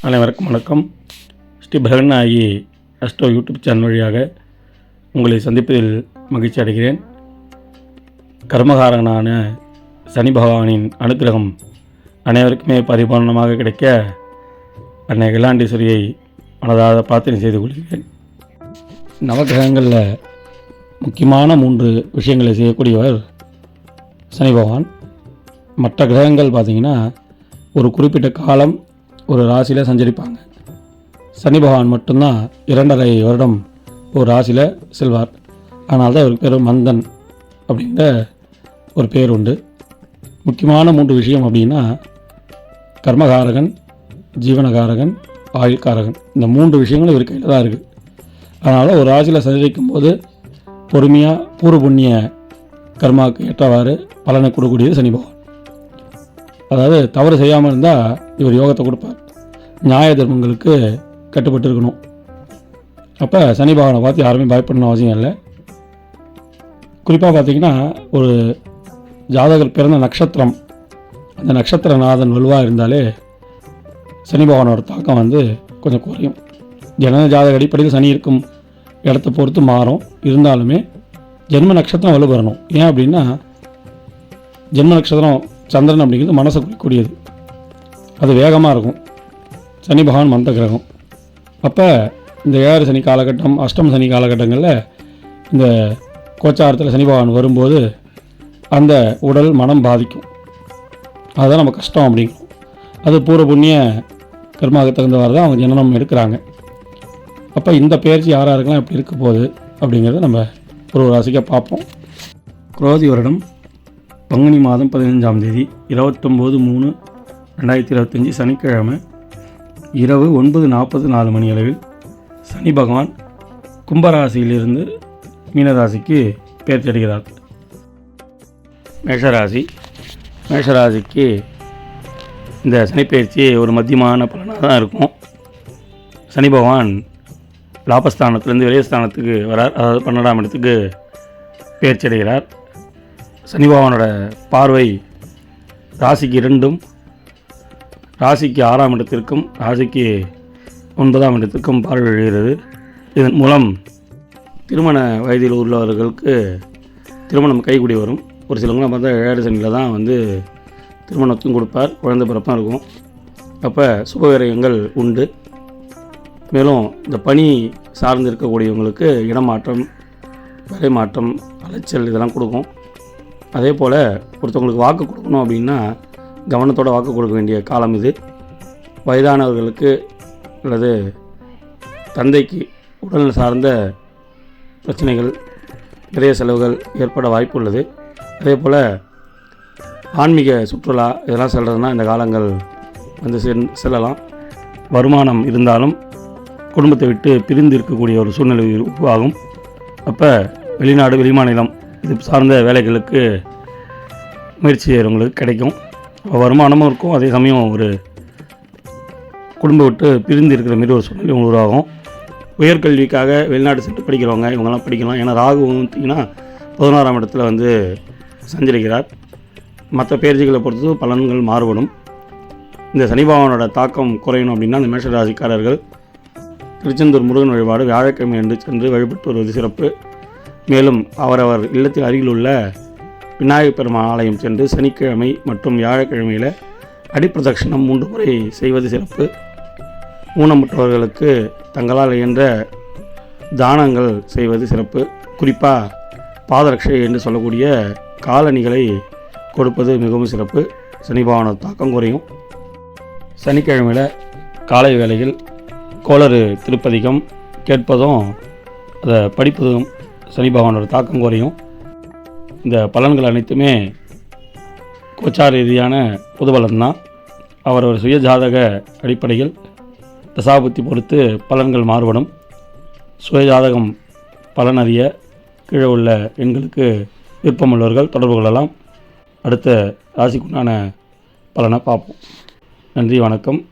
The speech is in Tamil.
அனைவருக்கும் வணக்கம். ஸ்ரீ பகவநாயகி அஸ்டோ யூடியூப் சேனல் வழியாக உங்களை சந்திப்பதில் மகிழ்ச்சி அடைகிறேன். கர்மகாரகனான சனி பகவானின் அனுக்கிரகம் அனைவருக்குமே பரிபூர்ணமாக கிடைக்க அன்னை இலாண்டீஸ்வரியை மனதாக பிரார்த்தனை செய்து கொள்கிறேன். நவகிரகங்களில் முக்கியமான மூன்று விஷயங்களை செய்யக்கூடியவர் சனி பகவான் மற்ற கிரகங்கள் பார்த்திங்கன்னா ஒரு குறிப்பிட்ட காலம் ஒரு ராசியில் சஞ்சரிப்பாங்க. சனி பகவான் மட்டும்தான் இரண்டரை வருடம் ஒரு ராசியில் செல்வார். ஆனால் தான் இவருக்கு பேர் மந்தன் அப்படிங்கிற ஒரு பேர் உண்டு. முக்கியமான மூன்று விஷயம் அப்படின்னா கர்மகாரகன் ஜீவனகாரகன் ஆயுள்காரகன். இந்த மூன்று விஷயங்களும் இவர் கையில் தான் இருக்குது அதனால் ஒரு ராசியில் சஞ்சரிக்கும் போது பொறுமையாக பூர்வ புண்ணிய கர்மாவுக்கு ஏற்றவாறு பலனை கொடுக்கக்கூடியது சனி பகவான். அதாவது தவறு செய்யாமல் இருந்தால் இவர் யோகத்தை கொடுப்பார். நியாய தர்மங்களுக்கு கட்டுப்பட்டு இருக்கணும் அப்போ சனி பகவானை பார்த்து யாருமே பயப்படணும் அவசியம் இல்லை. குறிப்பாக பார்த்தீங்கன்னா ஒரு ஜாதகர் பிறந்த நட்சத்திரம் அந்த நட்சத்திரநாதன் வலுவாக இருந்தாலே சனி பகவானோட தாக்கம் வந்து கொஞ்சம் குறையும். ஜனன ஜாதக அடிப்படையில் சனி இருக்கும் இடத்த பொறுத்து மாறும். இருந்தாலுமே ஜென்ம நட்சத்திரம் வலுப்பெறணும். ஏன் அப்படின்னா ஜென்ம நட்சத்திரம் சந்திரன் அப்படிங்கிறது மனசை குறிக்கூடியது அது வேகமாக இருக்கும். சனி பகவான் மந்த கிரகம். அப்போ இந்த ஏழு சனி காலகட்டம் அஷ்டம் சனி காலகட்டங்களில் இந்த கோச்சாரத்தில் சனி பகவான் வரும்போது அந்த உடல் மனம் பாதிக்கும். அதுதான் நம்ம கஷ்டம் அப்படிங்கும் அது பூர்வ புண்ணிய கர்மாவுக்கு தகுந்தவாறு தான் அவங்க ஜனனம் எடுக்கிறாங்க. அப்போ இந்த பயிற்சி யார் யாருக்கெல்லாம் எப்படி இருக்க போகுது அப்படிங்கிறத நம்ம ஒரு ராசிக்காக பார்ப்போம். குரோதி வருடம் பங்குனி மாதம் பதினஞ்சாம் தேதி இருபத்தொம்போது மூணு ரெண்டாயிரத்தி இருபத்தஞ்சி சனிக்கிழமை இரவு ஒன்பது நாற்பது நாலு மணி அளவில் சனி பகவான் கும்பராசியிலிருந்து மீனராசிக்கு பெயர்ச்சடைகிறார் மேஷராசி மேஷராசிக்கு இந்த சனிப்பயிற்சி ஒரு மத்தியமான பலனாக தான் இருக்கும். சனி பகவான் லாபஸ்தானத்துலேருந்து விரயஸ்தானத்துக்கு வரார். அதாவது பன்னெண்டாம் இடத்துக்கு பெயர்ச்சி அடைகிறார் சனி பகவானோட பார்வை ராசிக்கு இரண்டும் ராசிக்கு ஆறாம் இடத்திற்கும் ராசிக்கு ஒன்பதாம் இடத்திற்கும் பார்வை எழுகிறது இதன் மூலம் திருமண வயதில் உள்ளவர்களுக்கு திருமணம் கைகூடி வரும். ஒரு சிலவங்களாம் பார்த்தா ஏழு சனியில் தான் வந்து திருமணத்தையும் கொடுப்பார். குழந்தை பிறப்பாக இருக்கும். அப்போ சுபவிரயங்கள் உண்டு. மேலும் இந்த பணி சார்ந்து இருக்கக்கூடியவங்களுக்கு இடமாற்றம் வேலை மாற்றம் அலைச்சல் இதெல்லாம் கொடுக்கும். அதே போல் ஒருத்தவங்களுக்கு வாக்கு கொடுக்கணும் அப்படின்னா கவனத்தோட வாக்கு கொடுக்க வேண்டிய காலம் இது. வயதானவர்களுக்கு அல்லது தந்தைக்கு உடல் சார்ந்த பிரச்சனைகள் நிறைய செலவுகள் ஏற்பட வாய்ப்பு உள்ளது அதே போல் ஆன்மீக சுற்றுலா இதெல்லாம் செல்கிறதுனா இந்த காலங்கள் வந்து செல்லலாம். வருமானம் இருந்தாலும் குடும்பத்தை விட்டு பிரிந்து இருக்கக்கூடிய ஒரு சூழ்நிலை உருவாகும். அப்போ வெளிநாடு வெளிமாநிலம் இது சார்ந்த வேலைகளுக்கு முயற்சி செய்கிறவங்களுக்கு கிடைக்கும். வருமானமும் இருக்கும். அதே சமயம் ஒரு குடும்பம் விட்டு பிரிந்து இருக்கிற மாரி ஒரு சூழ்நிலை உருவாகும். உயர்கல்விக்காக வெளிநாடு சென்று படிக்கிறவங்க இவங்கெல்லாம் படிக்கலாம். ஏன்னா ராகு பார்த்தீங்கன்னா பதினோராம் இடத்துல வந்து சஞ்சரிக்கிறார். மற்ற பேர்ஜிகளை பொறுத்து பலன்கள் மாறுபடும். இந்த சனிபாவனோட தாக்கம் குறையணும் அப்படின்னா இந்த மேஷராசிக்காரர்கள் திருச்செந்தூர் முருகன் வழிபாடு வியாழக்கிழமை என்று சென்று வழிபட்டு வருவது சிறப்பு. மேலும் அவரவர் இல்லத்தில் அருகில் உள்ள விநாயகப் பெருமாள் ஆலயம் சென்று சனிக்கிழமை மற்றும் வியாழக்கிழமையில் அடிப்பிரதட்சிணம் மூன்று முறை செய்வது சிறப்பு. ஊனமுற்றவர்களுக்கு தங்களால் இயன்ற தானங்கள் செய்வது சிறப்பு. குறிப்பாக பாதரட்சை என்று சொல்லக்கூடிய காலணிகளை கொடுப்பது மிகவும் சிறப்பு. சனி தாக்கம் குறையும். சனிக்கிழமையில் காலை வேளையில் கோளறு திருப்பதிகம் கேட்பதும் அதை படிப்பதும் சனி பகவானோட தாக்கம் குறையும். இந்த பலன்கள் அனைத்துமே கோச்சார ரீதியான பொது பலன்தான். ஒரு சுய ஜாதக அடிப்படையில் தசாபுத்தி பொறுத்து பலன்கள் மாறுபடும். சுய ஜாதகம் பலன் அறிய கீழே உள்ள எண்களுக்கு விருப்பமுள்ளவர்கள் தொடர்பு கொள்ளலாம். அடுத்த ராசிக்குண்டான பலனை பார்ப்போம். நன்றி வணக்கம்.